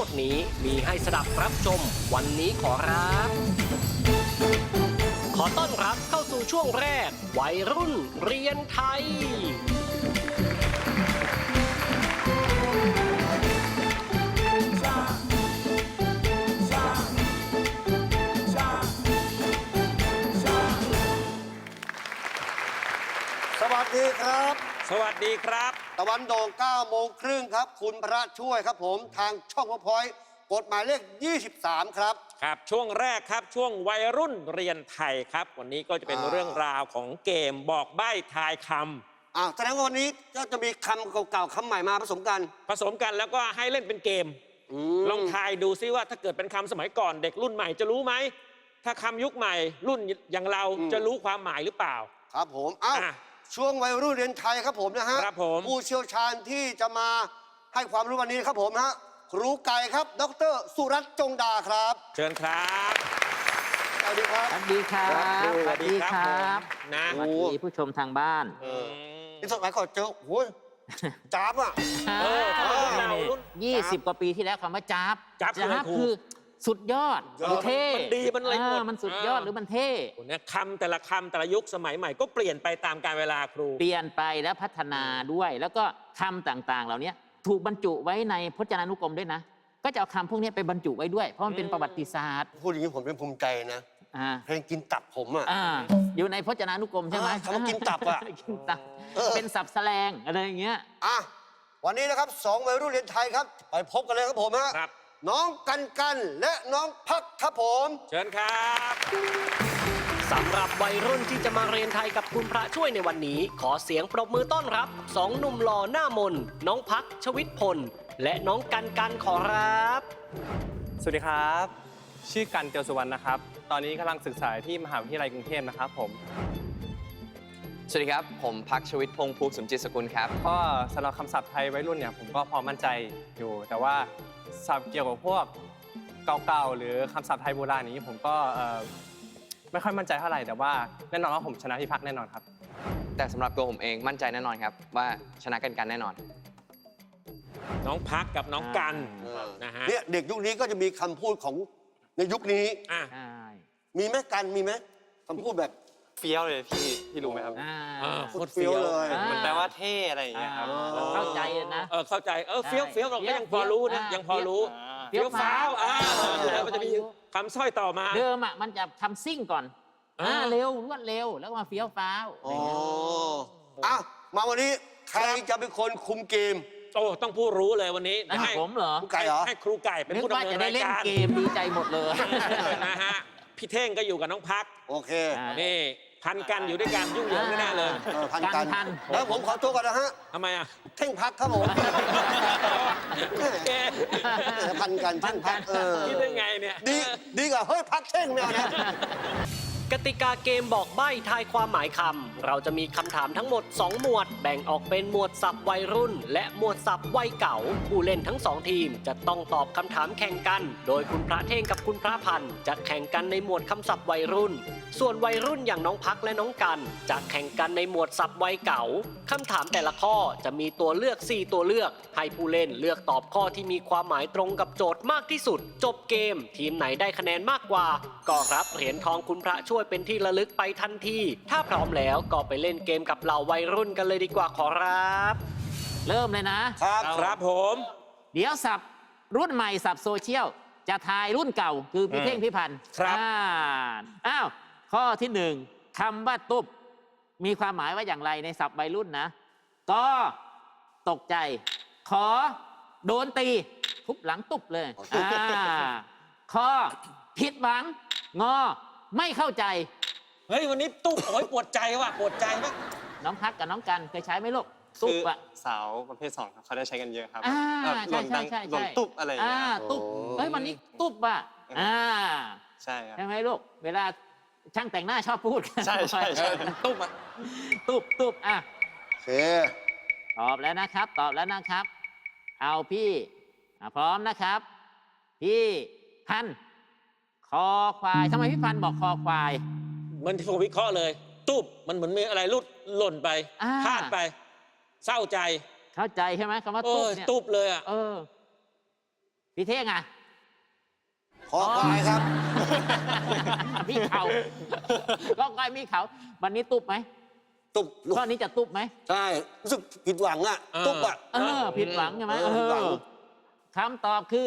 มดนี้มีให้สดับรับชมวันนี้ขอรับ ขอต้อนรับเข้าสู่ช่วงแรก วัยรุ่นเรียนไทย สวัสดีครับ สวัสดีครับ ตะวันโด่ง9โมงครึ่งครับ คุณพระช่วยครับผมทางช่องพพอยกฎหมายเลข 23 ครับ ครับ ช่วงแรกครับช่วงวัยรุ่นเรียนไทยครับ วันนี้ก็จะเป็นอ่า เรื่องราวของเกมบอกใบ้ทายคอ่าแสดงว่าวันนี้ก็จะมีคำเก่าๆคำใหม่มาผสมกันำผสมกันแล้วก็ให้เล่นเป็นเกม มลองทายดูซิว่าถ้าเกิดเป็นคำสมัยก่อนเด็กรุ่นใหม่จะรู้ไหม ถ้าคำยุคใหม่รุ่นอย่างเราจะรู้ความหมายหรือเปล่า ครับผมอ้าวอะ ช่วงวัยรุ่นเรียนไทยครับผมนะฮะครับผม ผู้เชี่ยวชาญที่จะมาให้ความรู้วันนี้ครับผมนะฮะครูไก่ครับ ดร สุรัตน์จงดาครับเชิญครับสวัสดีครับ สวัสดีครับ สวัสดีครับนะสวัสดีผู้ชมทางบ้านเออที่สมัยก่อนเจอโอ้ยจ้าบอะ เออถ้าเป็นรุ่นเรารุ่น ยี่สิบกว่าปีที่แล้วคำว่าจับจ๊าบคืออะไรครู คือ สุดยอดยอดหรือเท่มันดีมันอะไรหมดเมันสุดยอดอ่าหรือมันเท่โอ้เนี่ยคำแต่ละคำแต่ละยุคสมัยใหม่ก็เปลี่ยนไปตามกาลเวลาครู เปลี่ยนไปแล้วพัฒนาด้วย แล้วก็คำต่างๆ เหล่านี้ถูกบรรจุไว้ในพจนานุกรมด้วยนะ ก็จะเอาคำพวกนี้ไปบรรจุไว้ด้วย เพราะมันเป็นอืมประวัติศาสตร์ พูดอย่างนี้ผมเป็นภูมิใจนะอ่าเพลงกินตับผมอะอ่าอยู่ในพจนานุกรมใช่ไหมอ่าคำว่ากินตับอะกินตับเออเป็นศัพท์แสลงอะไรอย่างเงี้ยอะวันนี้นะครับสองวัยรุ่นเรียนไทยครับ ไปพบกันเลยครับผมฮะครับ น้องกันกันและน้องพักครับผม เชิญครับ สำหรับวัยรุ่นที่จะมาเรียนไทยกับคุณพระช่วยในวันนี้ ขอเสียงปรบมือต้อนรับสองหนุ่มหล่อหน้ามน น้องพักชวิตพล และน้องกันกันขอรับ สวัสดีครับ ชื่อกันเตียวสุวรรณนะครับ ตอนนี้กำลังศึกษาที่มหาวิทยาลัยกรุงเทพนะครับผม สวัสดีครับ ผมพักชวิตพงษ์ภูมิสมจิตสกุลครับ ก็สำหรับคำศัพท์ไทยวัยรุ่นเนี่ยผมก็พอมั่นใจอยู่ แต่ว่า ศัพท์เกี่ยวกับพวกเก่าๆหรือคำศัพท์ไทยโบราณนี้ผมก็เอ่อไม่ค่อยมั่นใจเท่าไหร่แต่ว่าแน่นอนว่าผมชนะพี่พักแน่นอนครับ แต่สำหรับตัวผมเองมั่นใจแน่นอนครับ ว่าชนะกันกันแน่นอน น้องพักกับน้องกันเออนะฮะเนี่ยเด็กยุคนี้ก็จะมีคำพูดของในยุคนี้ อะ ใช่ มีไหมกันมีไหมคำพูดแบบ เฟี้ยวเลยพี่ พี่รู้ไหมครับ อ่าเออโคตรเฟี้ยวเลย อ่ามันแปลว่าเท่อะไรอย่างเงี้ยครับอ่า เข้าใจนะเออเข้าใจเออเฟี้ยวได้เฟี้ยวเราก็ยังพอรู้นะอ่ายัยังพอรู้ อ่า เฟี้ยวฟ้าวอ่าเออแล้วมันจะมีคำสร้อยต่อมา เดิมอะมันจะทำซิ่งก่อนอ่าอ่า เร็วรวดเร็วแล้วมาเฟี้ยวฟ้าวอ๋ออะมาวันนี้ใครจะเป็นคนคุมเกม โอ้ต้องผู้รู้เลยวันนี้นะให้ผมเหรอครูไก่เหรอ ให้ครูไก่เป็นนึกผู้ว่าดำเนิจะนได้รายเล่นการเกมดีใจหมดเลย นะฮะพี่เท่งก็อยู่กับน้องพักโอเค อ่า นี่ พันกันอยู่ด้วยกันยุ่งเหยิงแน่ๆเลยเออพันกันพัน แล้วผมขอตัวก่อนนะฮะทำไมอะเท่งพักครับผมเอ๊ะพันกันเท่งพักเออคิดได้ไงเนี่ย ดีดีกว่าเฮ้ยพักเท่งแมวนะ กติกาเกมบอกใบ้ทายความหมายคำ เราจะมีคำถามทั้งหมด 2 หมวด แบ่งออกเป็นหมวดสับวัยรุ่น และหมวดสับวัยเก่า ผู้เล่นทั้งสองทีมจะต้องตอบคำถามแข่งกัน โดยคุณพระเท่งกับคุณพระพันธ์จะแข่งกันในหมวดคำศัพท์วัยรุ่น ส่วนวัยรุ่นอย่างน้องพักและน้องกัน จะแข่งกันในหมวดสับวัยเก่าคำถามแต่ละข้อจะมีตัวเลือก 4 ตัวเลือก ให้ผู้เล่นเลือกตอบข้อที่มีความหมายตรงกับโจทย์มากที่สุด จบเกม ทีมไหนได้คะแนนมากกว่า ก็รับเหรียญทองคุณพระช่วยเป็นที่ระลึกไปทันที ถ้าพร้อมแล้วก็ไปเล่นเกมกับเหล่าวัยรุ่นกันเลยดีกว่าขอรับ เริ่มเลยนะ ครับครับผม เดี๋ยวสับรุ่นใหม่สับโซเชียล จะทายรุ่นเก่าคือพี่อืมเท่งพี่พันธ์ครับ อ่าอ้าว ข้อที่หนึ่งคำว่าตุบมีความหมายว่าอย่างไรในศัพท์วัยรุ่นนะ ก็ตกใจ ขอ โดนตี ทุบหลังตุบเลยอ่าข้อผิดหวัง งอ ไม่เข้าใจ เฮ้ยวันนี้ตุ๊บโอ้ยปวดใจว่ะปวดใจมากน้องพักกับน้องกันเคยใช้ไหมลูกตุคืบออะสาวประเภทสองครับเขาได้ใช้กันเยอะครับอ่าแบบหใช่ล่นใช่ดังใช่หล่นใช่ตุ๊บอะไรอย่างอ่าเงี้ยครับ ตุบเฮ้ยวันนี้ตุบอะอ่าใช่ครับ ใช่ไหมลูกเวลาช่างแต่งหน้าชอบพูดกันใช่ใช่ใช่ ตุ๊บอะตุบตุบอะ โอเค ตอบแล้วนะครับ ตอบแล้วนะครับ เอาพี่อะพร้อมนะครับ พี่พันธุ์ คอควายทำไมพี่พันธุ์บอกคอควาย มันที่ผมวิเคราะห์เลย ตุ๊บมันเหมือนมีอะไรหลุดหล่นไปอ่า พลาดไป เศร้าใจเข้าใจใช่ไหมคำว่าเอตุบอเนี่ยตุ๊บเลยอะ เออพพี่เท่งอะ ขอควายครับ มีเขาก็ก้อยมีเขา วันนี้ตุบไหมตุ๊บข้อนี้จะตุบไหมใช่รู้สึกผิดหวังอะเออตุ๊บอะ เออ ผิดหวังใช่ไหมเออผิดหวังเออคำตอบคือ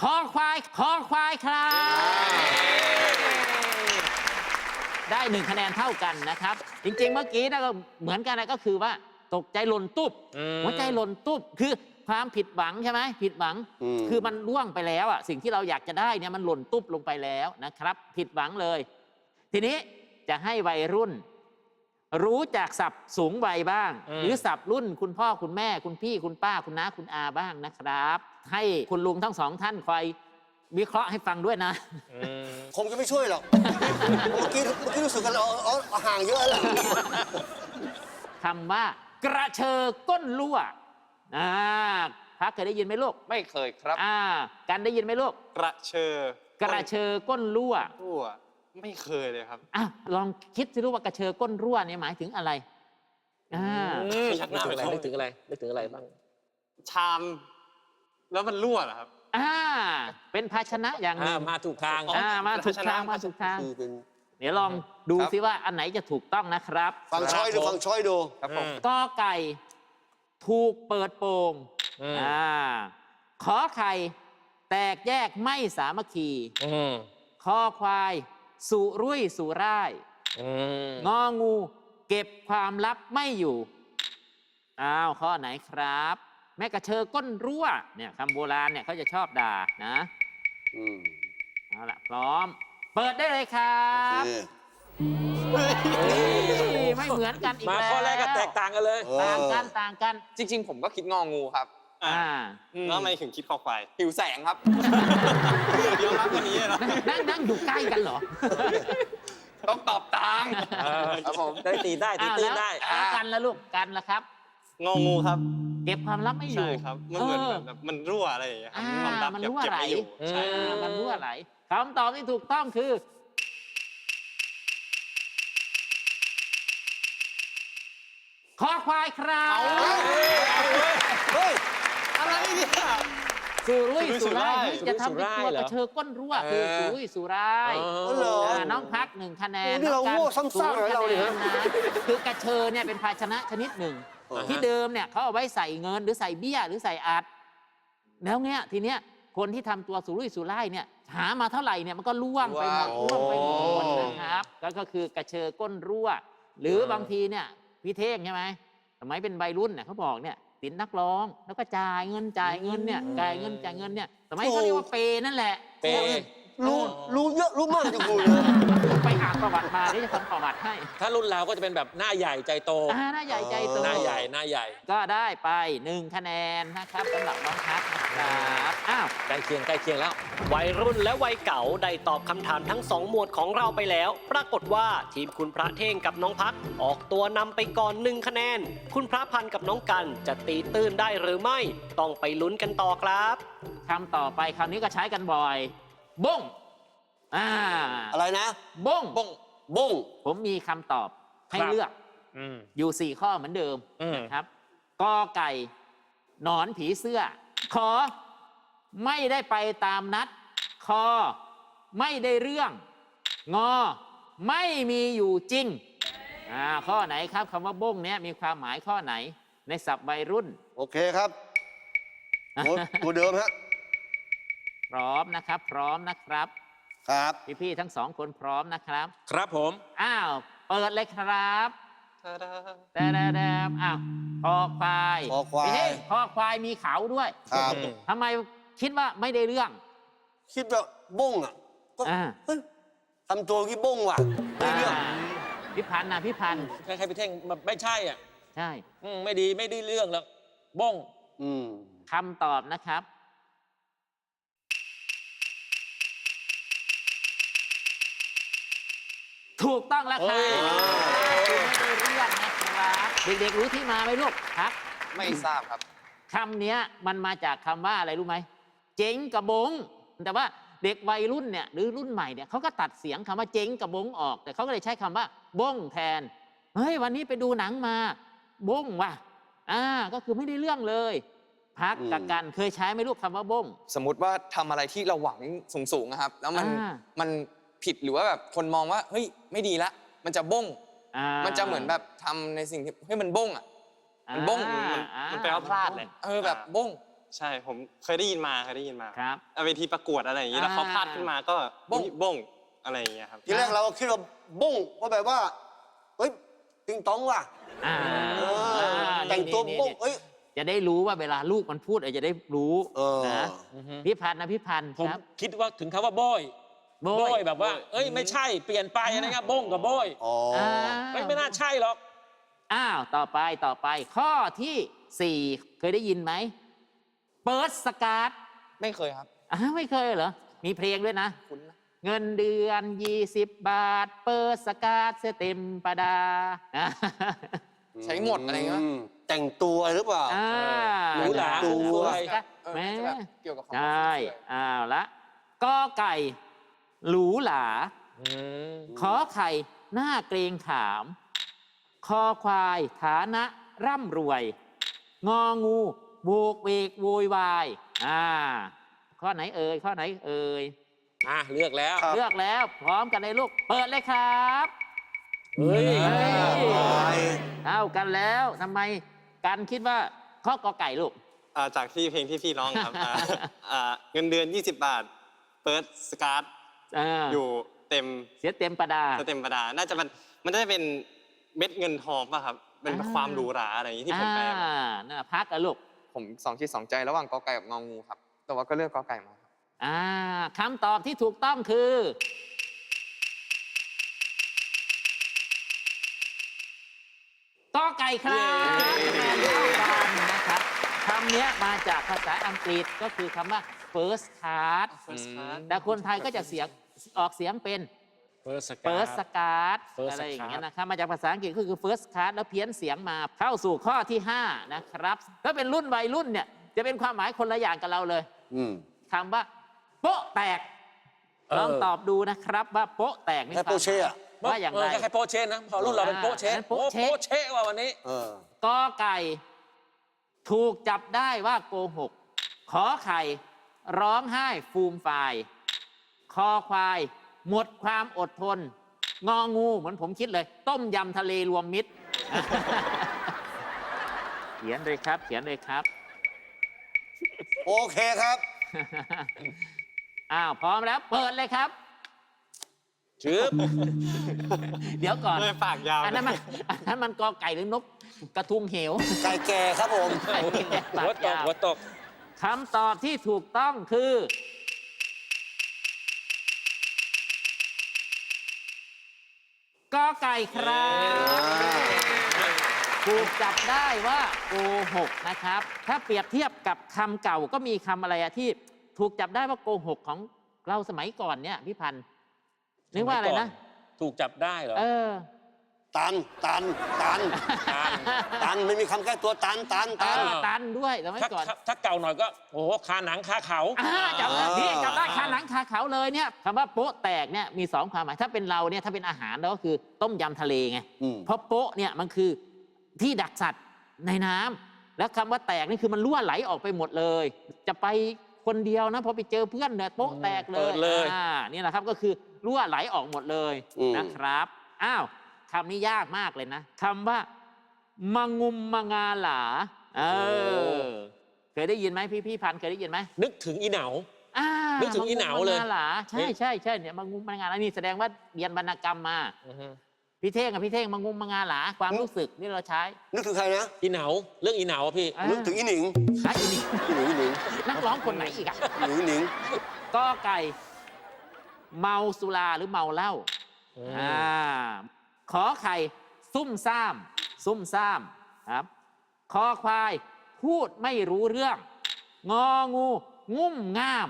คอควายคอควายครับได้หนึ่งคะแนนเท่ากันนะครับ จริง ๆ เมื่อกี้นะก็เหมือนกันนะก็คือว่าตกใจหล่นตุ๊บอืมหัวใจหล่นตุ๊บคือความผิดหวังใช่ไหมผิดหวังอืมคือมันล่วงไปแล้วอะสิ่งที่เราอยากจะได้เนี่ยมันหล่นตุ๊บลงไปแล้วนะครับ ผิดหวังเลย ทีนี้จะให้วัยรุ่น รู้จักศัพท์สูงวัยบ้าง อืม หรือศัพท์รุ่นคุณพ่อคุณแม่คุณพี่คุณป้าคุณน้าคุณอาบ้างนะครับ ให้คุณลุงทั้งสองท่านคอยวิเคราะห์ให้ฟังด้วยนะ อืมคงจะไม่ช่วยหรอก เมื่อกี้เมื่อกี้รู้สึกกันเอาเอาเอาห่างเยอะแล้วคำว่ากระเชอก้นรั่วอ่าพักเคยได้ยินไหมลูกไม่เคยครับ อ่า กันได้ยินไหมลูก กระเชอกระเชอก้นรั่วรั่ว ไม่เคยเลยครับอะลองคิดสิลูกว่ากระเชอก้นรั่วเนี่ยหมายถึงอะไรอ่าชักหน้านึกถึงอะไรนึกถึงอะไรนึกถึงอะไรบ้าง ชาม แล้วมันรั่วเหรอครับ อ่า เป็นภาชนะอย่างหอ่านึ่งมาถูกทาง อ๋ออ่ามาถูกภาชนะทางมาถูกทาง คือเป็น เดี๋ยวลองดูครับ ซิว่าอันไหนจะถูกต้องนะครับ ฟังช้อยดูฟังช้อยดู ครับผม กอไก่ ถูกเปิดโปงอืม อ่าขอไข่ แตกแยกไม่สามัคคี อืมคอควาย สุรุ่ยสุร่าย อืมงองู เก็บความลับไม่อยู่ อ้าว ข้อไหนครับ แม่กระเชอก้นรั่ว เนี่ยคำโบราณเนี่ยเขาจะชอบด่านะ อืมเอาละพร้อม เปิดได้เลยครัโอบเคเฮ้ยไม่เหมือนกันอีกมาแล้วข้อแรกก็แตกต่างกันเลย เออต่างกันต่างกัน จริง ๆ ผมก็คิดงองูครับ อ่าอ่าแล้วทำไมถึงคิดคอควาย หิวแสงครับ ยอมรับวันนี้เหรอนั่งนั่งอยู่ใกล้กันเหรอต้องตอบตังเออครับผมได้ตีได้ตีอ้าวตื้แล้นวได้แล้วกันแล้วลูกกันแล้วครับ งองูครับ เก็บความลับไม่อยู่ ใช่ครับ มันเหมือนเออ แบบมันรั่วอะไรอย่างเงี้ยครับอ่าความลับมันเก็บรั่วเก็บไหลไม่อยู่ใช่อ่ามันรั่วไหลคำตอบที่ถูกต้องคือ คอควายครับ เฮ้ยอะไร เนี่ย สุรุ่ยสุร่ายสุรุ่ยสุร่ายเฮ้ยจะทำเป็นตัวสุรุ่ยสุร่ายเหรกอระเชอก้นรั่วคือสุรุ่ยสุร่ายอ๋อเหรออ่าน้องพักหนึ่งคะแนนโอ้นี่เราองกันโง่ซ้ำซากเหรอเราเนี่ย ศูคะแนนะคือกระเชอเนี่ยเป็นภาชนะชนิดหนึ่งอ่าฮะที่เดิมเนี่ยเขาเอาไว้ใส่เงินหรือใส่เบี้ยหรือใส่อัดแล้วเนี่ยทีเนี้ยคนที่ทำตัวสุรุ่ยสุร่ายเนี่ยหามาเท่าไหร่เนี่ยมันก็ล่วงไปหมดว้าวล่วงไปหมดนะครับก็ก็คือกระเชอก้นรั่ว หรือบางทีเนี่ยพี่เท่งใช่ไหมสมัยเป็นวัยรุ่นเนี่ยเขาบอกเนี่ย ติดนักร้อง แล้วก็จ่ายเงินจ่ายเงินเนี่ยจ่ายเงินจ่ายเงินเนี่ยสมัยเขาเรียกว่าเปย์นั่นแหละ เปย์รู้รู้เยอะรู้มากจังกูเลยไป อ่านประวัติมาเดี๋ยวจะทำประวัติให้ ถ้ารุ่นเราก็จะเป็นแบบหน้าใหญ่ใจโต อ่าหน้าใหญ่ใจโต หน้าใหญ่หน้าใหญ่ ก็ได้ไปหนึ่งคะแนนนะครับสำหรับน้องพักนะครับอ้าวใกล้เคียงใกล้เคียงแล้ว วัยรุ่นและวัยเก่าได้ตอบคำถามทั้งสองหมวดของเราไปแล้ว ปรากฏว่าทีมคุณพระเท่งกับน้องพัก ออกตัวนำไปก่อนหนึ่งคะแนน คุณพระพันธ์กับน้องกันจะตีตื้นได้หรือไม่ ต้องไปลุ้นกันต่อครับ คำต่อไปคำนี้ก็ใช้กันบ่อยบ้ง อ่าอะไรนะ บ้ง บ้งบงผมมีคำตอบให้ครับ เลือกอืม อยู่สี่ข้อเหมือนเดิมอืม นะครับกอไก่หนอนผีเสื้อ ขอ ไม่ได้ไปตามนัด คอ ไม่ได้เรื่อง งอ ไม่มีอยู่จริงอ่าข้อไหนครับคำว่าบ้งเนี้ยมีความหมายข้อไหน ในศัพท์วัยรุ่น โอเคครับตัวตัวเดิมฮะ พร้อมนะครับ พร้อมนะครับ ครับ พี่ๆทั้งสองคนพร้อมนะครับ ครับผม อ้าว เปิดเลยครับตาดาแต่แดมอ้าวคอควายคอควาย พี่คอควายมีเขาด้วยครับอืมทำไมคิดว่าไม่ได้เรื่อง คิดว่าบงอะก็อ่า เฮ้ยทำตัวกี่บงว่ะไม่เรื่อง อ่าพี่พันธ์นะพี่พันธ์ใครๆพี่เท่งมันไม่ใช่อะใช่อืมไม่ดีไม่ได้เรื่องแล้วบ้งอืมคำตอบนะครับ ถูกต้องแล้วครับเฮ้ยไม่ได้เรื่องนะครับเด็กๆรู้ที่มาไหมลูกครับไม่ทราบครับ คำเนี้ยมันมาจากคำว่าอะไรรู้ไหมเจ๊งกับบง แต่ว่าเด็กวัยรุ่นเนี่ยหรือรุ่นใหม่เนี่ยเขาก็ตัดเสียงคำว่าเจ๊งกับบงออก แต่เขาก็เลยใช้คำว่าบงแทนเฮ้ยวันนี้ไปดูหนังมาบ้งว่ะอ่าก็คือไม่ได้เรื่องเลย พักอืมกับกันเคยใช้ไหมลูกคำว่าบ้ง สมมุติว่าทำอะไรที่เราหวังสูงๆนะครับ แล้วมันอ่า มัน ผิดหรือว่าแบบคนมองว่าเฮ้ยไม่ดีละ มันจะบ้ง อ่ามันจะเหมือนแบบทำในสิ่งที่เฮ้ยมันบ้งอะ มันบ้งอ่ามันอ่ามันแปลว่าพลาดเลย เออแบบบ้ง ใช่ผมเคยได้ยินมาเคยได้ยินมาครับ เอาเวทีประกวดอะไรอย่างนี้แล้วเขาอ่า พลาดขึ้นมาก็บ้ง อุ๊ยบ้งอะไรอย่างเงี้ยครับ ทีแรกเราก็คิดว่าบุ้งก็แบบว่าเฮ้ยติงตองว่ะอ่าเอออ่าแต่งตัวนี่บุ้งนี่เอ้ย จะได้รู้ว่าเวลาลูกมันพูดเออจะได้รู้เออ นะพี่พันธ์นะพี่พันธ์ผมครับ คิดว่าถึงคำว่าโบย โบโบยยแบบว่า เอ้ยไม่ใช่เปลี่ยนไปอะไรเงี้ยบ้งกับโบยอ๋อออ่าไม่ไม่น่าใช่หรอก อ้าว ต่อไปต่อไปข้อที่สี่เคยได้ยินไหมเปิดสกาดไม่เคยครับ อ้าวไม่เคยเหรอ มีเพลงด้วยนะ คุ้นนะเงินเดือน 20 บาท เปิดสกาดเสยเต็มประดาอ่าใช้หมดอะไรเงี้ย มแต่งตัวหรือเปล่า อ่าหรูหรา ตัวฟุ่มเฟือยเออแหม่น่าจะแบบเกี่ยวกับความใช่ฟุ่มเฟือยอ้าวละกอไก่ หรูหราขอไข่หน้าเกรงขาม คอควายฐานะร่ำรวย งองูโวกเวกโวยวาย อ่า ข้อไหนเอ่ยข้อไหนเอ่ยอะเลือกแล้วครับเลือกแล้ว พร้อมกันเลยลูก เปิดเลยครับเฮ้ยเฮ้ยไปเท่ากันแล้วทำไมกันคิดว่าข้อกอไก่ลูกอ่าจากที่เพลงที่พี่ร้องครับอ่าอ่าเงินเดือน 20 บาทเปิดสการ์ ดอ่าอยู่เต็มเสียเต็มประดาเต็มประดา น่าจะมันมันน่าจะเป็นเม็ดเงินทองป่ะครับ เป็นอ่า ความหรูหราอะไรอย่างนี้ที่ผมแปลมาอ่าน่าพักกันลูกผมสองคิดสองใจระหว่างกอไก่กับงองูครับ แต่ว่าก็เลือกกอไก่มาครับอ่าคำตอบที่ถูกต้องคือกอไก่ครับคะแนนเท่ากันนะครับคำเนี้ยมาจากภาษาอังกฤษก็คือคำว่า first card First card แต่คนไทยก็จะเสียง ออกเสียงเป็นเฟิร์สสกา first card First อะไรอย่างเงี้ย card นะครับมาจากภาษาอังกฤษก็คือ first card แล้วเพี้ยนเสียงมาเข้าสู่ข้อที่ 5 นะครับถ้าเป็นรุ่นวัยรุ่นเนี่ยจะเป็นความหมายคนละอย่างกับเราเลยอืม คำว่า โป๊ะแตก เออ ลองตอบดูนะครับว่าโป๊ะแตกนี่แค่โป๊ะเช่อะว่าอย่างไรเคล้ายๆโปะเชนนะ พอรุ่นเราเป็นโปะเชนอ่าโอ้โป๊ะเช๊ะโปะเชะว่ะวันนี้ เออ กอไก่ ถูกจับได้ว่าโกหก ขอไข่ ร้องไห้ฟูมฟาย คอควาย หมดความอดทน งองูเหมือนผมคิดเลย ต้มยำทะเลรวมมิตร เขียนเลยครับ เขียนเลยครับ โอเคครับ อ้าว พร้อมแล้ว เปิดเลยครับ ชืบเดี๋ยวก่อน เลยปากยาวอันนั้นมันอันนั้นมันกอไก่หรือนกกระทุงเหวไก่แก่ครับผมหัวตกหัวตก คำตอบที่ถูกต้องคือ กอไก่ครับถูกจับได้ว่าโกหกนะครับ ถ้าเปรียบเทียบกับคำเก่าก็มีคำอะไรอะที่ถูกจับได้ว่าโกหกของเราสมัยก่อนเนี่ยพี่พันธ์นึกว่าอะไรนะ ถูกจับได้เหรอ เออ ตันตันตันตันตันไม่มีคำแก้ตัวตันตันตัน เออ ตันด้วยสมัยถ้าก่อนถ้าถ้าเก่าหน่อยก็โอ้โหคาหนังคาเขา อ่าจำได้อ่านี่จำได้คาหนังคาเขาเลยเนี่ยคำว่าโป๊ะแตกเนี่ยมีสองความหมายถ้าเป็นเราเนี่ยถ้าเป็นอาหารเราก็คือต้มยำทะเลไงอืม เพราะโป๊ะเนี่ยมันคือที่ดักสัตว์ในน้ำแล้วคำว่าแตกนี่คือมันรั่วไหลออกไปหมดเลย จะไปคนเดียวนะพอไปเจอเพื่อนเนี่ยโป๊ะแตกเลเปิยดเลย อ่านี่แหละครับก็คือรั่วไหลออกหมดเลยอืม นะครับอ้าว คำนี้ยากมากเลยนะคำว่ามังงุมมังาหลา เออ เคยได้ยินไหมพี่พี่พันธุ์เคยได้ยินไหมนึกถึงอีเหนาอ่านึกถึงอีเหนาเลยมังงุมมังหลาใช่นี่ใช่ใช่เนี่ยมังงุมมังงาหลานี่แสดงว่าเรียนวรรณกรรมมาพี่เท่งกับพี่เท่งมังงุมมังงาหลาความรู้สึกนี่เราใช้ นึกถึงใครนะอีเหนาเรื่องอีเหนาอะพี่อ่า นึกถึงอีหนิงอะอีนี่อีหนิงอีหนิงนักร้องคนไหนอีกอะอีหนิงอีหนิงก็ไก่ เมาสุราหรือเมาเหล้าอืมอ่า ขอไข่ซุ่มซ่าม ซุ่มซ่ามครับคอควายพูดไม่รู้เรื่อง งองู งุ่มง่าม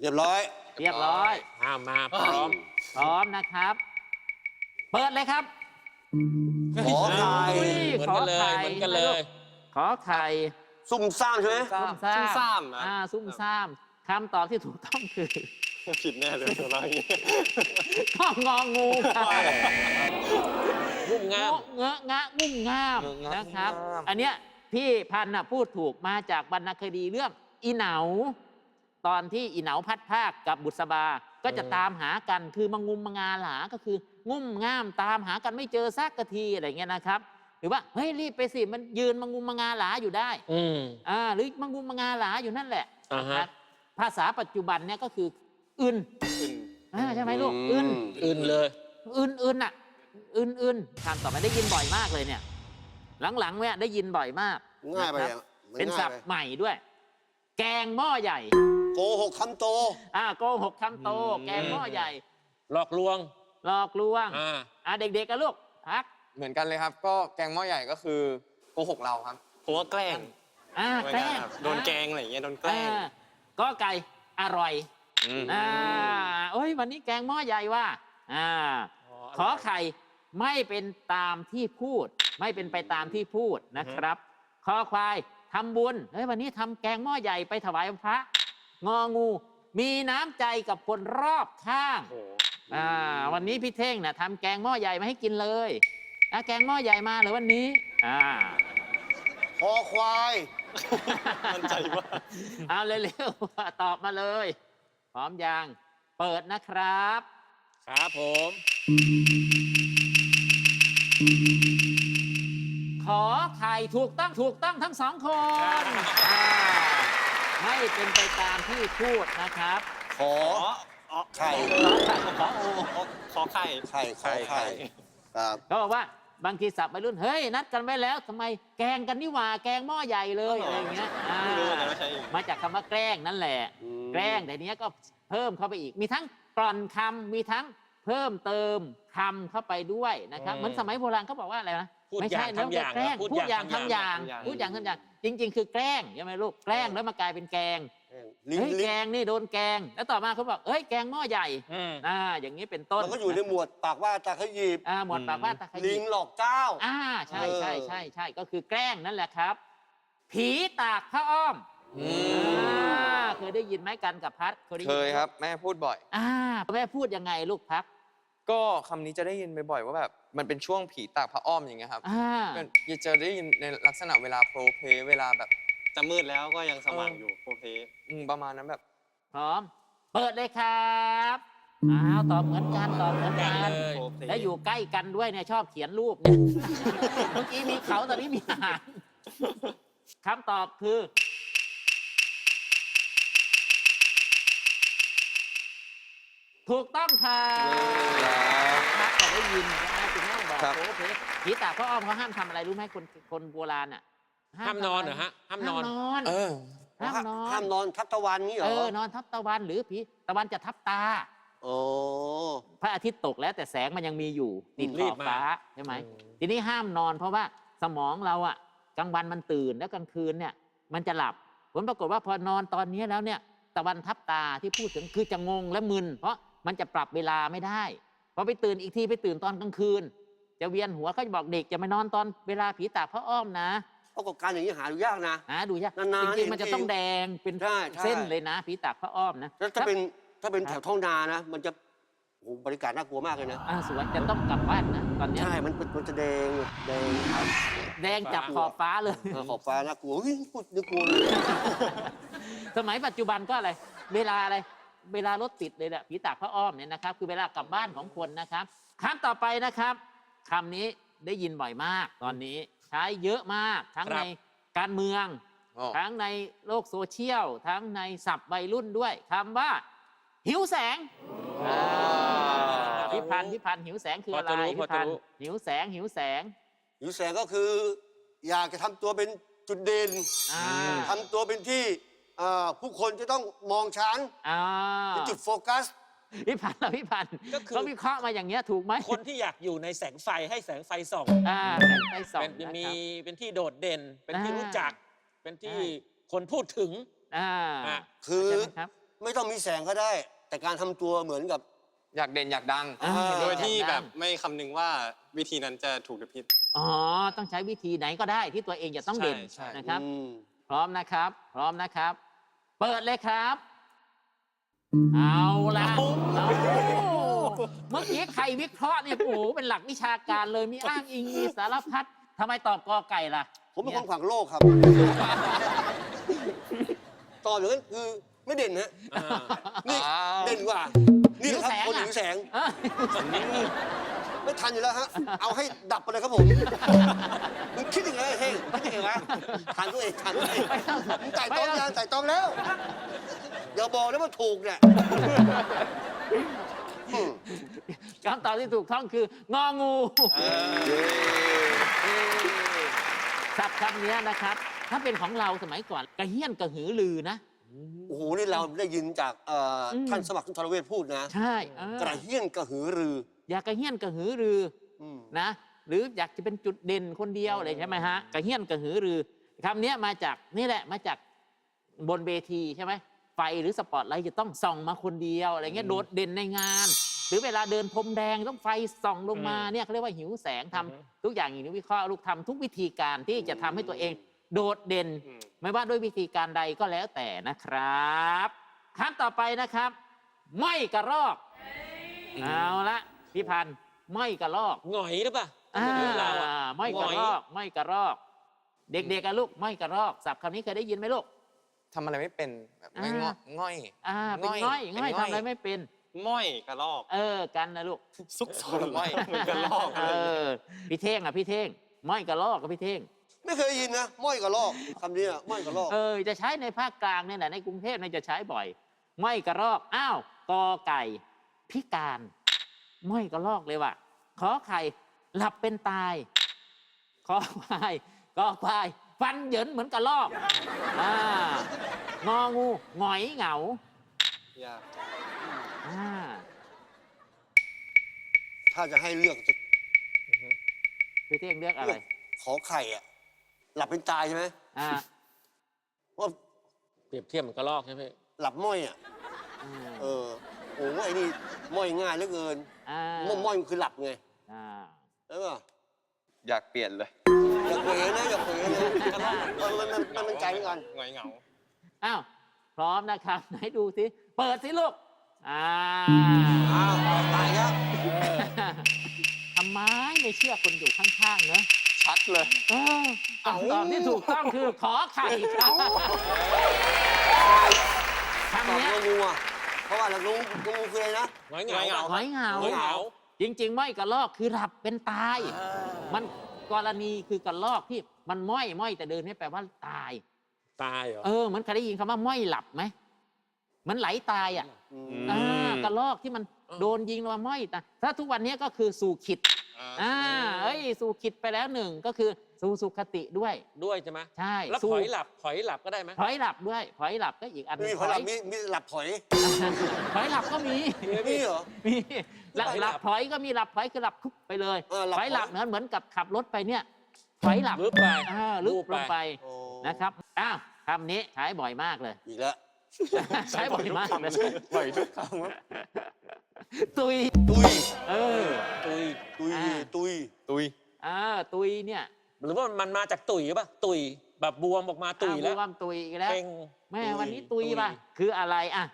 เรียบร้อย เรียบร้อยอ่ามาพร้อม พร้อมนะครับ เปิดเลยครับขอไข่ อุ้ยเหมือนกันเลยขอไข่เหมือนกันเลย ขอไข่ซุ่มซ่ามใช่ไหม ซุ่มซ่ามซุ่มซ่ามอะอ่าซุ่มซ่ามคำตอบที่ถูกต้องคือ ผิดแน่เลยตัวเราอย่างนี้ข้ององูครับงงุ่มง่าม เงอะงะงุ่มง่ามเงอะงะนะครับ งุ่มง่าม อันเนี้ยพี่พันธ์น่ะพูดถูกมาจากวรรณคดีเรื่องอีเหนา ตอนที่อีเหนาพัดภาคกับบุษบา ก็จะตามหากันคือมางุมมางาหลาก็คืองุ่มง่ามตามหากันไม่เจอสักกะทีอะไรเงี้ยนะครับ หรือว่าเฮ้ยรีบไปสิมันยืนมางุมมางาหลาอยู่ได้อืมอ่าหรือมางุมมางาหลาอยู่นั่นแหละ อ่าฮะนะครับภาษาปัจจุบันเนี่ยก็คือ อึนขึ้นอ่าใช่ไหมลูกอึนอื่นเลย อึนอึนอะอึนอึนคำต่อไปได้ยินบ่อยมากเลยเนี่ย หลังๆเนี่ยได้ยินบ่อยมากง่ายไปนะคอะรับมันเป็นง่ายศัพไปท์ใหม่ด้วย แกงหม้อใหญ่ โกหกคำโต อ่าโกหกคำโตแกงหม้อใหญ่ หลอกลวงหลอกลวงอ่าอ่าเด็กๆกันลูกพักเหมือนกันเลยครับ ก็แกงหม้อใหญ่ก็คือโกหกเราครับ ผมว่าแกล้งอ่าแกล้งครับโดนแกล้งอะไรอย่างเงี้ยโดนแกล้ง อ่าก็ไก่อร่อย อืม อ่าเอ้ยวันนี้แกงหม้อใหญ่ว่ะอ่า ขอไข่ไม่เป็นตามที่พูด ไม่เป็นไปตามที่พูดนะครับคอควายทำบุญเฮ้ยวันนี้ทำแกงหม้อใหญ่ไปถวายพระ งองู มีน้ำใจกับคนรอบข้างโอ้โหอ่าวันนี้พี่เท่งนะทำแกงหม้อใหญ่มาให้กินเลยอะแกงหม้อใหญ่มาเหรือวันนี้อ่า คอควาย มั่นใจมาก เอาเร็วๆ ตอบมาเลย พร้อมยังเปิดนะครับ ครับผม ขอไข่ถูกต้องถูกต้องทั้งสองคนอ่าไม่เป็นไปตามที่พูดนะครับขอขอไข่ขอโอขอขอไข่ไข่ขอไข่ครับ เขาบอกว่า บางทีสับไปรุ่น เฮ้ย นัดกันไว้แล้วทำไมแกล้งกันนี่หว่าแกล้งหม้อใหญ่เลยอะไรอย่างเงี้ยอ่าไม่รู้นะว่าใช่อีกมาจากคำว่าแกล้งนั่นแหละ อืม แกล้งแต่เนี้ยก็เพิ่มเข้าไปอีก มีทั้งกร่อนคำมีทั้งเพิ่มเติมคำเข้าไปด้วยนะครับอืมเหมือนสมัยโบราณเขาบอกว่าอะไรนะพูดไม่อย่าใช่งแล้วทำอย่างแกล้งนะพูดพูดอย่างอย่างทำอย่าง ทำอย่าง พูดอย่างทำอย่างจริง ๆ คือแกล้งใช่ไหมลูกแกล้งแล้วมากลายเป็นแกง ลิงเฮ้ยลิแกงงนี่โดนแกง แล้วต่อมาเขาบอกเอ้ยแกงหม้อใหญ่อืม อ่าอย่างนี้เป็นต้นมันก็อยู่ในหมวดปากว่าตาขยีบอ่าหมวดปากว่าตะขลิยิงบหลอกเจ้า อ่าใช่เออใช่ใช่ใช่ก็คือแกล้งนั่นแหละครับ ผีตากพระอ้อมอืมอ่าเคยได้ยินไหมกันกับพัดเคยได้ยิเคนไหมยครับ แม่พูดบ่อย อ่าแม่พูดยังไงลูกพักก็คำนี้จะได้ยินบ่อยๆว่าแบบมันเป็นช่วงผีตากพระอ้อมอย่างเงี้ยครับอ่า มันจะได้ยินในลักษณะเวลาโปรเพลย์เวลาแบบ จะมืดแล้วก็ยังสว่างอยู่โอเคอืมประมาณนั้นแบบ พร้อม เปิดเลยครับอ้าวตอบเหมือนกันตอบเหมือนกันเลยโอเค แล้วอยู่ใกล้กันด้วยเนี่ยชอบเขียนรูปเนี่ย เมื่อกี้มีเขาตอนนี้มีหางคำตอบคือ ถูกต้องครับพักจะได้ยินนะคุณแม่บอกครับ โอ้โหผีตากพ่ออ้อมเขาห้ามทำอะไรรู้ไหมคนคนโบราณอะ ห้ามนอนเหรอฮะห้ามนอน ห้ามนอนเออห้ามนอนห้ามนอนทับตะวันนี่เหรเอออนอนทับตะวันหรือผีตะวันจะทับตา โอ้พระอาทิตย์ตกแล้วแต่แสงมันยังมีอยู่ติดขรีอบบมาฟ้าใช่ไหมอืมทีนี้ห้ามนอนเพราะว่าสมองเราอะกลางวันมันตื่นแล้วกลางคืนเนี่ยมันจะหลับผลปรากฏว่าพอนอนตอนนี้แล้วเนี่ย ตะวันทับตาที่พูดถึงคือจะงงและมึน เพราะมันจะปรับเวลาไม่ได้พอไปตื่นอีกทีไปตื่นตอนกลางคืน จะเวียนหัวเขาจะบอกเด็กจะมานอนตอนเวลาผีตากพระอ้อมนะ ปรากฏการณ์อย่างนี้หาดูยากนะ หาดูยากนานๆจริงๆมันเห็นจะต้องทีแดงเป็นใช่ใช่ เส้นเลยนะผีตากพระอ้อมนะแล้วถ้าเป็นถ้าเป็นครับแถวท้องนานะ มันจะโอ้โหบริการน่ากลัวมากเลยนะ อ่าสวยจะต้องกลับบ้านนะตอนเนี้ยใช่ มันมันจะแดงแดงแดงจับขอบฟ้าเลย เออขอบฟ้าน่ากลัวเฮ้ยพูดนึกกลัวเลย สมัยปัจจุบันก็อะไร เวลาอะไร เวลารถติดเลยแหละผีตากพระอ้อมเนี่ยนะครับ คือเวลากลับบ้านของคนนะครับคำต่อไปนะครับคำนี้ได้ยินบ่อยมากตอนนี้ ใช้เยอะมาก ทั้งครับ ในการเมือง อ๋อ ทั้งในโลกโซเชียล ทั้งในศัพท์วัยรุ่นด้วยคำว่า หิวแสงอ่าพิพันธ์พิพันธ์หิวแสงคืออะไรพอจะรู้พิพอจะพันรู้ ธ์หิวแสงหิวแสงหิวแสงก็คือ อยากจะทำตัวเป็นจุดเด่นอ่าทำตัวเป็นที่เอ่อผู้คนจะต้องมองฉันอ่าเป็นจุดโฟกัส พิพันธ์เหรอพิพันธ์ก็คือ เขาวิเคราะห์มาอย่างเงี้ยถูกไหมคนที่อยากอยู่ในแสงไฟให้แสงไฟส่องอ่าแสงไฟส่องเป็นนะครับ มีเป็นที่โดดเด่น เป็นที่อ่ารู้จัก เป็นที่ใช่ คนพูดถึงอ่าอะคือใช่ไหมครับ ไม่ต้องมีแสงก็ได้ แต่การทำตัวเหมือนกับ อยากเด่นอยากดัง อ่า โดยที่ดังแบบไม่คำนึงว่าวิธีนั้นจะถูกหรือผิด อ๋อ ต้องใช้วิธีไหนก็ได้ที่ตัวเองจะต้องเด่นใช่ใช่ นะครับ อืมพร้อมนะครับ พร้อมนะครับ เปิดเลยครับ เอาละเอาเมื่อกี้ใครวิเคราะห์เนี่ยโอ้โหเป็นหลักวิชาการเลยมีอ้างอิงมีสารพัดทำไมตอบกอไก่ล่ะ ผมเป็นคนขวางโลกครับ ตอนอย่างนั้นคือไม่เด่นฮะอ่านี่อ้าวเด่นกว่า นี่แหละครับหิวแสงคนอะหิวแสง เอ้ยไม่ทันอยู่แล้วฮะ เอาให้ดับไปเลยครับผม มึงคิดยังไงเฮ้ยคิดยังไงวะทันตัวเองทันตัวเองมึงจ่ายตองยังจ่ายตองแล้ว อย่าบอกนะว่าถูกเนี่ยอืมคำตอบที่ถูกต้องคืององูศัพท์คำนี้นะครับ ถ้าเป็นของเราสมัยก่อนกระเฮี้ยนกระหือลือนะ โอ้โหนี่เราได้ยินจากเอ่ออม ท่านสมัครสุนทรเวชพูดนะ ใช่เออกระเฮี้ยนกระหือรือ อย่ากระเฮี้ยนกระหือรืออืม นะ หรืออยากจะเป็นจุดเด่นคนเดียวอะไรใช่ไหมฮะกระเฮี้ยนกระหือรือคำนี้มาจากนี่แหละมาจากบนเวทีใช่ไหมไฟหรือสปอตไลท์จะต้องส่องมาคนเดียวอะไรเงี้ยโดดเด่นในงาน หรือเวลาเดินพรมแดงต้องไฟส่องลงมาเนี่ยเขาเรียกว่าหิวแสงทำอือฮึ ทุกอย่างอย่างนี้วิเคราะห์ลูกทำทุกวิธีการที่จะทำให้ตัวเอง โดดเด่น อืม ไม่ว่าด้วยวิธีการใดก็แล้วแต่นะครับคำต่อไปนะครับ ไม่กระรอก เอาละพี่พันธ์ไม่กระรอกหงอยหรือเปล่าอ่าเราอะ ไม่กระรอก ไม่กระรอก เด็กๆกันลูกไม่กระรอกศัพท์คำนี้เคยได้ยินไหมลูก ทำอะไรไม่เป็นแบบไม่อ่างอง่อย อ่าเป็นง่ง่ออยยง่อยเป็นง่อย ทำอะไรไม่เป็น ม้อยกระลอก เออกันนะลูก ซุกซนม้อย เหมือนกระลอกเออพี่เท่งอะพี่เท่งไม่กระรอกกับพี่เท่ง ไม่เคยยินนะม้อยกระลอกคำนี้อะม้อยกระลอก เออจะใช้ในภาคกลางเนี่ยแหละในกรุงเทพเนี่ยจะใช้บ่อยไม่กระรอกอ้าวกอไก่ พิการไม่กระรอกเลยว่ะขอไข่หลับเป็นตายขอควายกอควายฟันเหยินเหมือนกระรอกอ่างองูหงอยเหงายากอ่าถ้าจะให้เลือกจะพี่เท่งเลือกอะไร ขอไข่อะ หลับเป็นตายใช่ไหมอ่าว่าเปรียบเทียบเหมือนกระรอกใช่ไหมหลับม้อยอะอืมเออโอ้ไอ้นี่ม้อยง่ายเหลือเกินอ่าม้อยม้อยมันคือหลับไงอ่าใช่ป่ะอยากเปลี่ยนเลย อย่าเขวนะอย่าเขวนะมันมันมันมันมันใจเหมือนกันหงอยเหงา อ้าวพร้อมนะครับ ไหนดูสิเปิดสิลูกอ่าอ้าวตายแล้ว ทำไมไม่เชื่อคนอยู่ข้างๆเนอะ ชัดเลยเออคำตอบที่ถูกต้องคือขอไข่ครับคำตอบเนี้ยงองูอะเพราะว่าเรางูงูคืออะไรนะหงอยเหงา หอยเหงาหงอยเหงา จริงๆไม่กระลอกคือหลับเป็นตาย มันกรณีคือกระลอกที่มันม้อยม้อยแต่เดินไม่แปลว่าตาย ตายเหรอ เออเหมือนเคยได้ยินคำว่าม้อยหลับไหมมันไหลตายอะอืม อ่ากระลอกที่มันโดนยิงลงมาม้อยตายถ้าทุกวันนี้ก็คือสู่ขิด อ่าเอ้ยสู่ขิดไปแล้วหนึ่งก็คือสู่สุขติด้วย ด้วยใช่ไหมใช่แล้วสู่ ผอยหลับผอยหลับก็ได้ไหมพลอยหลับด้วยพลอยหลับก็อีกอันหไม่นึ่มีงคนหลับมีมีหลับถอยพลอยหลับก็มี มีเหรอ มีหลับพลอยหหลัลับบพลอยก็มีหลับพลอยคือหลับทุบไปเลยเออหลับพลอยหลับพลอยเหมือนเหมือนกับขับรถไปเนี่ยพลอยหลับลึกไปอ่าลึกลงไปโอ้นะครับอ้าวคำนี้ใช้บ่อยมากเลย อีกแล้ว ใช้บ่อยมากเลยบ่อยทุกคำครับตุย ตุย เออ ตุย ตุย อ่า ตุย ตุย อ่าตุยเนี่ยหรือว่ามันมาจากตุยป่ะตุยแบบบวมออกมาตุยแล้วอ่าบวมตุยอีกแล้วเป่งแม่ตุยวันนี้ตุยตุยป่ะคืออะไรอะ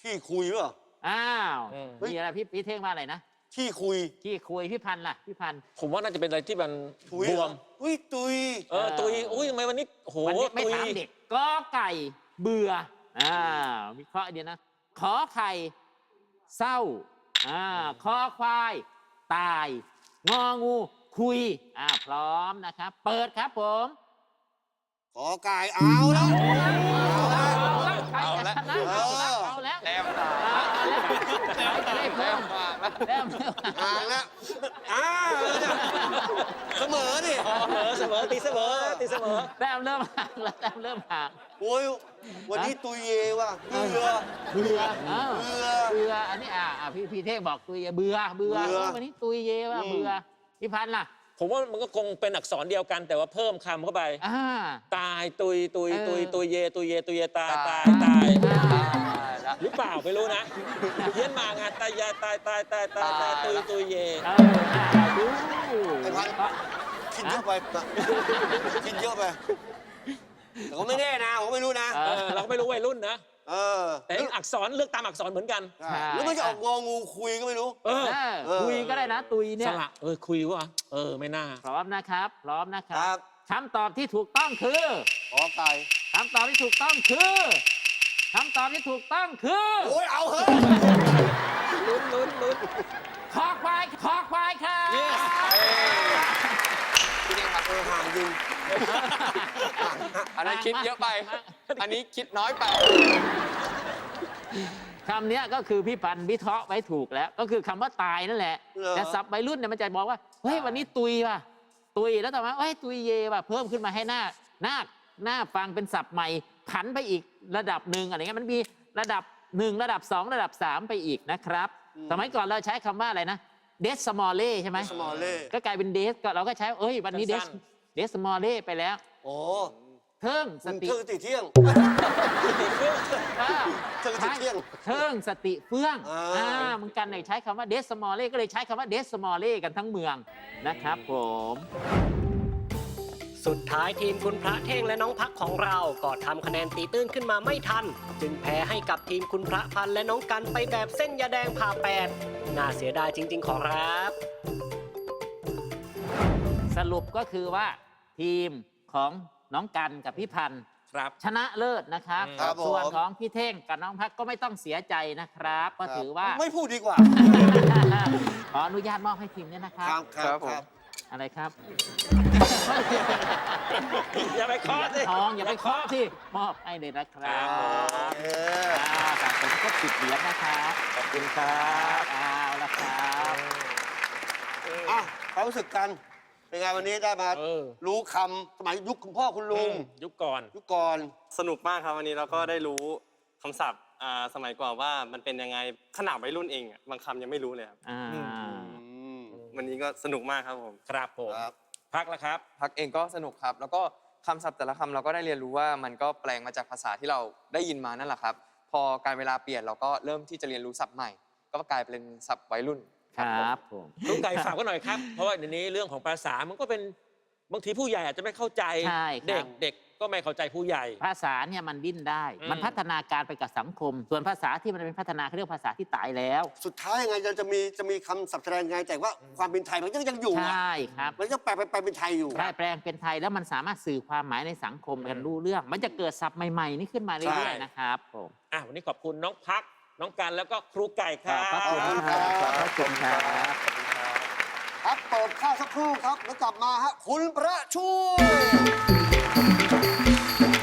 ที่คุยหรือเปล่า อ้าวอืม นี่อะไรพี่พี่เท่งว่าอะไรนะที่คุยที่คุยพี่พันธุ์ล่ะพี่พันธุ์ ผมว่าน่าจะเป็นอะไรที่มันทุยบวมอุ้ยตุย เออ ตุย อุ้ยทำไมวันนี้โอ้โหวันนี้ไม่ตุยถามเด็กกอไก่เบื่อ อ่าวิเคราะห์เดียวนะ ขอไข่เศร้าอ่าคอควาย ตาย งองู คุย อ่า พร้อมนะครับ เปิดครับผม ขอกายเอาแล้วใครจะชนะเอาแล้วเอาแล้วแต้มตาเอาแล้วใครจะ ได้เพิ่มมากแล้วแต้มเพิ่มห่างแล้วอ้าวเสมอดิเสมอเสมอตีเสมอตีเสมอแต้มเริ่มห่างแล้วแต้มเริ่มห่างโอ้ยวันนี้ตุยเยว่ะเบื่อ เบื่ออ้าวเบื่อเบื่ออันนี้อ่าอ่าพี่พี่เท่งบอกตุยเยเบื่อเบื่อเบื่อ วันนี้ตุยเยว่าเบื่อพี่พันธ์ล่ะผมว่ามันก็คงเป็นอักษรเดียวกันแต่ว่าเพิ่มคำเข้าไป อ่า ตายตุยตุยตุยตุยเยตุยเยตุยเยตายตายตาย หรือเปล่าไม่รู้นะเพี้ยนมางานตายยายตายตายตายตายตายตุยตุยเยเอออ่าดูไอ้พันธุ์คิดเยอะไปคิดเยอะไปแต่ก็ไม่แน่นะผมไม่รู้นะ เอเอออเราก็ไม่รู้วัยรุ่นนะ เออแต่อักษรเลือกตามอักษรเหมือนกัน ใช่หรือมันจะออกงองูคุยก็ไม่รู้ เออเออเออตุยก็ได้นะ ตุยสเนี่ยละเออคุยวะเออไม่น่า พร้อมนะครับ พร้อมนะคครัรับบคำตอบที่ถูกต้องคือขอไก่คำตอบที่ถูกต้องคือ คำตอบที่ถูกต้องคือโอ้ยเอาเฮ้ยลุ้นลุ้นลุ้นคอควายคอควายครับ Yes พี่เน่งครับเออห่างจริงอันนั้นคิดเยอะไป อันนี้คิดน้อยไปคำเนี้ยก็คือพี่พันธ์วิเคราะห์ไว้ถูกแล้ว ก็คือคำว่าตายนั่นแหละเหรอแต่ศัพท์วัยรุ่นเนี่ยมันจะบอกว่าเฮ้ยวันนี้ตุยว่ะตุยแล้วต่อมาเฮ้ยตุยเยว่ะเพิ่มขึ้นมาให้หน้าหน้าหน้าฟังเป็นศัพท์ใหม่ ผันไปอีกระดับหนึ่งอะไรเงี้ยมันมีระดับหนึ่งระดับสองระดับสามไปอีกนะครับ สมัยก่อนเราใช้คำว่าอะไรนะเดสสมอลเล่ใช่ไหม สมอลเล่ก็กลายเป็นเดสก็เราก็ใช้เอ้ยวันนี้เดสสั้น เดสสมอลเล่ไปแล้ว โอ้เทิงสมึงติเทิงติเที่ยง อ่าเทิงติเที่ยงเทิงสติเฟื่องอ่า อ่ามึงกันเนี่ยใช้คำว่าเดสมอลเล่ก็เลยใช้คำว่าเดสมอลเล่กันทั้งเมืองนะครับผม สุดท้ายทีมคุณพระเท่งและน้องพักของเรา ก็ทำคะแนนตีตื้นขึ้นมาไม่ทัน จึงแพ้ให้กับทีมคุณพระพันธ์และน้องกันไปแบบเส้นยาแดงผ่าแปด น่าเสียดายจริง ๆ ขอรับ สรุปก็คือว่าทีมของน้องกันกับพี่พันธ์ครับ ชนะเลิศนะครับ ครับผม ส่วนของพี่เท่งกับน้องพักก็ไม่ต้องเสียใจนะครับ ก็ถือว่า ไม่พูดดีกว่า ขออนุญาตมอบให้ทีมนี้นะครับครับคครัรับบผมครับ อะไรครับ อย่าไปเคาะสิทองอย่าไปเคาะที่มอบให้เลยนะครับเอออ่าสะสมก็ติดเหรียญนะครับขอบคุณครับเอาละครับอะความรู้สึกกันเป็นไงวันนี้ได้มาเออ รู้คำสมัยยุคคุณพ่อคุณลุงยุคก่อนยุคก่อนสนุกมากครับวันนี้เราก็ได้รู้คำศัพท์อ่าสมัยก่อนว่ามันเป็นยังไงขนาดวัยรุ่นเองอะบางคำยังไม่รู้เลยครับอ่า อืมวันนี้ก็สนุกมากครับผม ครับผม ครับ พักแล้วครับ พักเองก็สนุกครับ แล้วก็คำศัพท์แต่ละคำเราก็ได้เรียนรู้ว่ามันก็แปลงมาจากภาษาที่เราได้ยินมานั่นแหละครับ พอการเวลาเปลี่ยนเราก็เริ่มที่จะเรียนรู้ศัพท์ใหม่ ก็กลายเป็นศัพท์วัยรุ่นครับผมลุงไก่ฝากไว้หน่อยครับ เพราะว่าเดี๋ยวนี้เรื่องของภาษามันก็เป็นบางทีผู้ใหญ่อาจจะไม่เข้าใจ ใช่คเด็รักบเด็ก ก็ไม่เข้าใจผู้ใหญ่ ภาษาเนี่ยมันดิ้นได้ อืม มันพัฒนาการไปกับสังคม ส่วนภาษาที่มันเป็นพัฒนาเขาเรียกภาษาที่ตายแล้ว สุดท้ายยังไงจะจะมีจะมีคำศัพท์แสดงไงแต่ว่าความเป็นไทยมันยังยังอยู่ใชอะ่ครับมันจะแปลไปไปเป็นไทยอยู่ ได้แปลงเป็นไทยแล้วมันสามารถสื่อความหมายในสังคมกันรู้เรื่อง มันจะเกิดศัพท์ใหม่ๆนี่ขึ้นมาเรื่อยใช่ๆนะครับผม อะวันนี้ขอบคุณน้องพัก น้องกันแล้วก็ครูไก่คขรัอบ บพระคุณครับขอบพระคุณครับ ครับเปิดข้าวสักครู่ครับแล้วกลับมาฮะคุณพระช่วย Thank you.